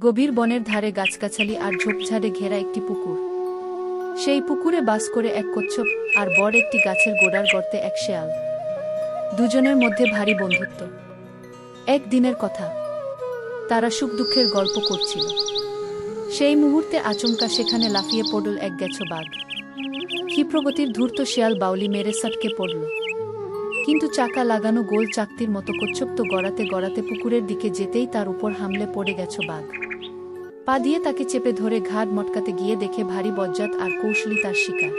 গভীর বনের ধারে গাছগাছালি আর ঝোপঝাড়ে ঘেরা একটি পুকুর। সেই পুকুরে বাস করে এক কচ্ছপ আর বড় একটি গাছের গোড়ার গর্তে এক শেয়াল। দুজনের মধ্যে ভারী বন্ধুত্ব। এক দিনের কথা। তারা সুখ দুঃখের গল্প করছিল। সেই মুহূর্তে আচমকা সেখানে লাফিয়ে পড়ল এক গেছ বাঘ। ক্ষিপ্রগতির ধূর্ত শেয়াল বাউলি মেরে সটকে পড়ল। কিন্তু চাকা লাগানো গোল চাকতির মতো কচ্ছপ তো গড়াতে গড়াতে পুকুরের দিকে যেতেই তার উপর হামলে পড়ে গেছ বাঘ। পা দিয়ে তাকে চেপে ধরে ঘাড় মটকাতে গিয়ে দেখে ভারী বজ্জাত আর কৌশলী তার শিকার।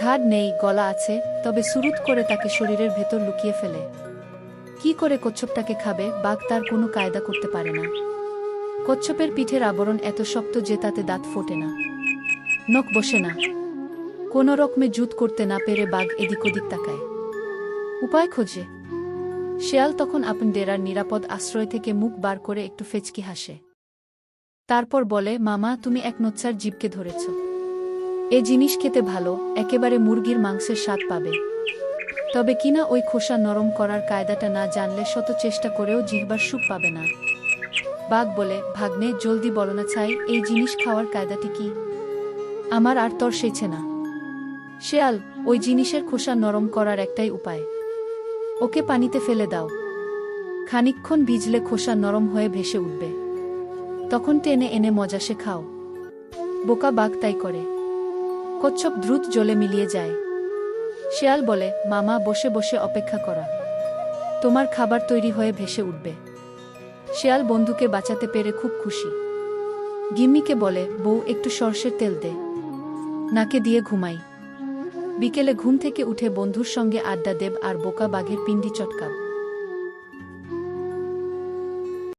ঘাড় নেই, গলা আছে, তবে সুরুত করে তাকে শরীরের ভেতর লুকিয়ে ফেলে। কি করে কচ্ছপটাকে খাবে, বাঘ তার কোনো কায়দা করতে পারে না। কচ্ছপের পিঠের আবরণ এত শক্ত যে তাতে দাঁত ফোটে না। নখ বসে না। কোনো রকমে জুত করতে না পেরে বাঘ এদিক ওদিক তাকায়। উপায় খোঁজে। শেয়াল তখন আপন ডেরার নিরাপদ আশ্রয় থেকে মুখ বার করে একটু ফেচকি হাসে। তারপর বলে, মামা, তুমি এক নোচ্চার জীবকে ধরেছ। এ জিনিস খেতে ভালো, একেবারে মুরগির মাংসের স্বাদ পাবে। তবে কিনা ওই খোসা নরম করার কায়দাটা না জানলে শত চেষ্টা করেও জিহবার সুখ পাবে না। বাঘ বলে, ভাগ্নে, জলদি বলো না চাই এই জিনিস খাওয়ার কায়দাটি কি? আমার আর তর সেছে না। শেয়াল, ওই জিনিসের খোসা নরম করার একটাই উপায়। ওকে পানিতে ফেলে দাও। খানিকক্ষণ ভিজলে খোসা নরম হয়ে ভেসে উঠবে। তখন টেনে এনে মজাসে খাও বোকা বাঘ তাই করে। কচ্ছপ দ্রুত জলে মিলিয়ে যায়। শেয়াল বলে, মামা, বসে বসে অপেক্ষা করা। তোমার খাবার তৈরি হয়ে ভেসে উঠবে। শেয়াল বন্ধুকে বাঁচাতে পেরে খুব খুশি। গিম্মিকে বলে, বউ, একটু সর্ষের তেল দে। নাকে দিয়ে ঘুমাই। বিকেলে ঘুম থেকে উঠে বন্ধুর সঙ্গে আড্ডা দেব আর বোকা বাঘের পিণ্ডি চটকাব